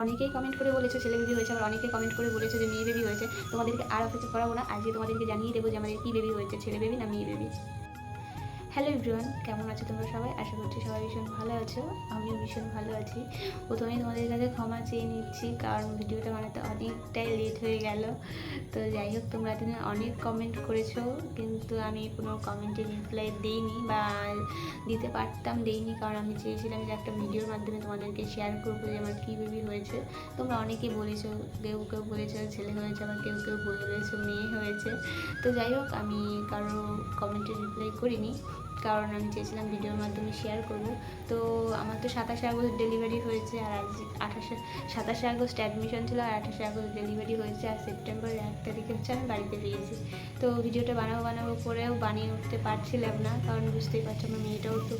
অনেকেই কমেন্ট করে বলেছে, ছেলে বেবি হয়েছে, আবার অনেকে কমেন্ট করে বলেছে যে মেয়ে বেবি হয়েছে। তোমাদেরকে আর অপেক্ষা করাবো না, আজকে তোমাদেরকে জানিয়ে দেবো যে আমাদের কী বেবি হয়েছে, ছেলে বেবি না মেয়ে বেবি। হ্যালো এভরিওয়ান কেমন আছো তোমরা সবাই? আশা করছি সবাই ভীষণ ভালো আছো। আমিও ভীষণ ভালো আছি। প্রথমেই তোমাদের কাছে ক্ষমা চেয়ে নিচ্ছি, কারণ ভিডিওটা বানাতে অনেকটাই লেট হয়ে গেল। তো যাই হোক, তোমরা দিনে অনেক কমেন্ট করেছ, কিন্তু আমি কোনো কমেন্টে রিপ্লাই দিইনি বা দিতে পারতাম দেইনি, কারণ আমি চেয়েছিলাম যে একটা ভিডিওর মাধ্যমে তোমাদেরকে শেয়ার করব যে আমার কী বেবি হয়েছে। তোমরা অনেকেই বলেছ, কেউ কেউ বলেছ ছেলে হয়েছে আবার কেউ কেউ বলেছ মেয়ে হয়েছে। তো যাই হোক, আমি কারও কমেন্টে রিপ্লাই করিনি। কারণ আমি চেয়েছিলাম ভিডিওর মাধ্যমে শেয়ার করব। তো আমার তো সাতাশে আগস্ট ডেলিভারি হয়েছে আর আজ আঠাশে, সাতাশে আগস্ট অ্যাডমিশন ছিল আর আঠাশে আগস্ট ডেলিভারি হয়েছে আর সেপ্টেম্বর এক তারিখে হচ্ছে আমি বাড়িতে পেয়েছি তো ভিডিওটা বানাবো বানাবো করেও বানিয়ে উঠতে পারছিলাম না, কারণ বুঝতেই পারছ আমার মেয়েটাও তো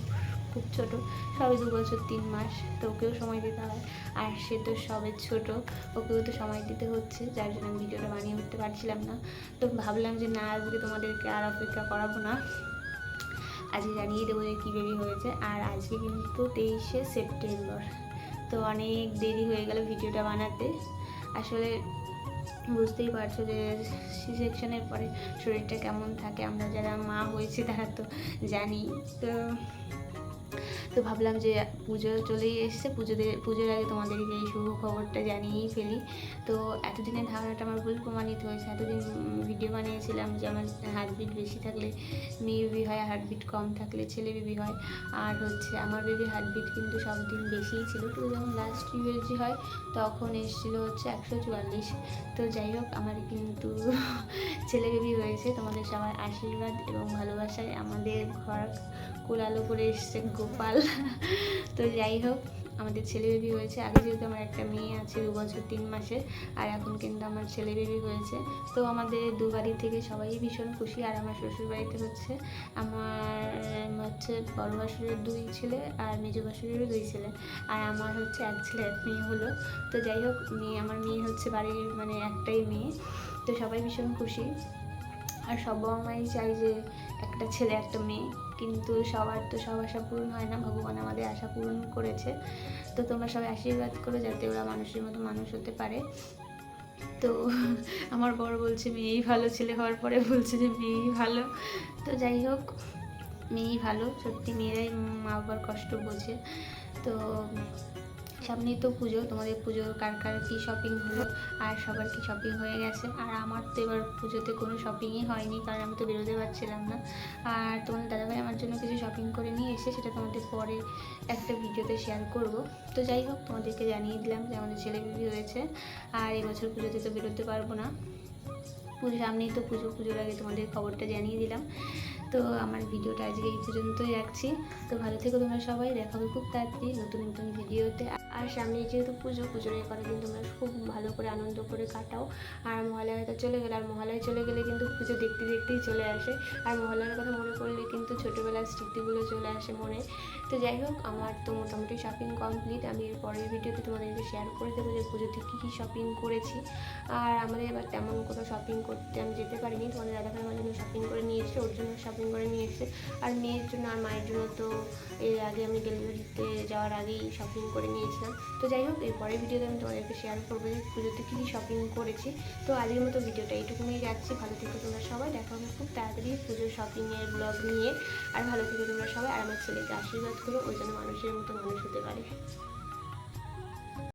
খুব ছোট, সবে দু বছর তিন মাস, তো ওকেও সময় দিতে হয়। আর সে তো সবে ছোট, ওকেও তো সময় দিতে হচ্ছে, যার জন্য আমি ভিডিওটা বানিয়ে উঠতে পারছিলাম না। তো ভাবলাম যে না, আজকে তোমাদেরকে আর অপেক্ষা করাবো না। আজকে জানিয়ে দেবো যে কী দেরি হয়েছে। আর আজকে কিন্তু তেইশে সেপ্টেম্বর। তো অনেক দেরি হয়ে গেল ভিডিওটা বানাতে। আসলে বুঝতেই পারছ যে সি সেকশনের পরে শরীরটা কেমন থাকে, আমরা যারা মা হয়েছি তারা তো জানি। তো তো ভাবলাম যে পুজো চলেই এসছে, পুজোতে, পুজোর আগে তোমাদেরকে এই শুভ খবরটা জানিয়েই ফেলি। তো এতদিনের ধারণাটা আমার ভুল প্রমাণিত হয়েছে। এতদিন ভিডিও বানিয়েছিলাম যে আমার হার্টবিট বেশি থাকলে মেয়ে বেবি হয় হার্টবিট কম থাকলে ছেলে বেবি হয়। আর হচ্ছে আমার বেবির হার্টবিট কিন্তু সব দিন বেশিই ছিল। তো যখন লাস্ট ইউএসজি হয়, তখন এসেছিল হচ্ছে একশো চুয়াল্লিশ। তো যাই হোক, আমার কিন্তু ছেলে বেবি হয়েছে। তোমাদের সবার আশীর্বাদ এবং ভালোবাসায় আমাদের ঘর কোলালো করে এসছে। গোপাল। তো যাই হোক, আমাদের ছেলে বেবি হয়েছে। আগে যেহেতু আমার একটা মেয়ে আছে দু বছর, তিন মাসে, আর এখন কিন্তু আমার ছেলে বেবি হয়েছে। তো আমাদের দু বাড়ি থেকে সবাই ভীষণ খুশি, আর আমার শ্বশুর বাড়িতে হচ্ছে আমার হচ্ছে বড় বাসুরের দুই ছেলে আর মেজো বাসুরেরও দুই ছেলে। আর আমার হচ্ছে এক ছেলে, এক মেয়ে হলো। তো যাই হোক, মেয়ে, আমার মেয়ে হচ্ছে বাড়ির মানে একটাই মেয়ে। তো সবাই ভীষণ খুশি। আর সব বাবা মাই চাই যে একটা ছেলে, একটা মেয়ে। কিন্তু সবার তো সব আশা পূরণ হয় না। ভগবান আমাদের আশা পূরণ করেছে। তো তোমরা সবাই আশীর্বাদ করো যাতে ওরা মানুষের মতো মানুষ হতে পারে। তো আমার বড় বলছে, মেয়েই ভালো ছেলে হওয়ার পরে বলছে যে মেয়েই ভালো। তো যাই হোক, মেয়েই ভালো। সত্যি মেয়েরাই মা বাবার কষ্ট বোঝে। তো সামনেই তো পুজো, তোমাদের পুজো কার কার কী শপিং হলো আর সবার কি শপিং হয়ে গেছে? আর আমার তো এবার পুজোতে কোনো শপিংই হয়নি, কারণ আমি তো বেরোতে পারছিলাম না। আর তোমাদের দাদাভাই আমার জন্য কিছু শপিং করে নিয়ে এসে সেটা তোমাদের পরে একটা ভিডিওতে শেয়ার করব। তো যাই হোক, তোমাদেরকে জানিয়ে দিলাম যে আমাদের ছেলে বেবি হয়েছে, আর এবছর পুজোতে তো বেরোতে পারব না। পুজো সামনেই তো পুজো, পুজোর আগে তোমাদের খবরটা জানিয়ে দিলাম। তো আমার ভিডিওটা আজকে এই পর্যন্তই রাখছি। তো ভালো থেকো তোমরা সবাই, দেখা হবে খুব তাড়াতাড়ি নতুন নতুন ভিডিওতে। আর সামনে যেহেতু পুজো, পুজোর এই কটা দিন তোমরা খুব ভালো করে আনন্দ করে কাটাও। আর মহালয়া তো চলে গেলে, আর মহালয়া চলে গেলে কিন্তু পুজো দেখতে দেখতেই চলে আসে। আর মহালয়ার কথা মনে করলে কিন্তু ছোটোবেলার স্মৃতিগুলো চলে আসে মনে। তো যাই হোক, আমার তো মোটামুটি শপিং কমপ্লিট আমি এর পরের ভিডিওতে তোমাদেরকে শেয়ার করে দেবো যে পুজোতে কী কী শপিং করেছি। আর আমাদের এবার তেমন কোনো শপিং করতে আমি যেতে পারিনি। তোমাদের দাদাভাই আমার জন্য শপিং করে নিয়ে এসছে, ওর জন্য শপিং করে নিয়ে এসছে। আর মেয়ের জন্য, আর মায়ের জন্য তো এর আগে আমি ডেলিভারিতে যাওয়ার আগেই শপিং করে নিয়েছিলাম তো যাই হোক, এর পরের ভিডিওতে আমি তোমাদেরকে শেয়ার করব যে পুজোতে কী কী শপিং করেছি। তো আজকের মতো ভিডিওটা এইটুকুনি যাচ্ছি ভালো থেকো তোমরা সবাই। দেখা হবে খুব তাড়াতাড়ি পুজোর শপিংয়ের ব্লগ নিয়ে। আর ভালো থেকো তোমরা সবাই। আর আমার ছেলেকে আশীর্বাদ করো। ওই জন্য মানুষের মতো মানুষ হতে পারে।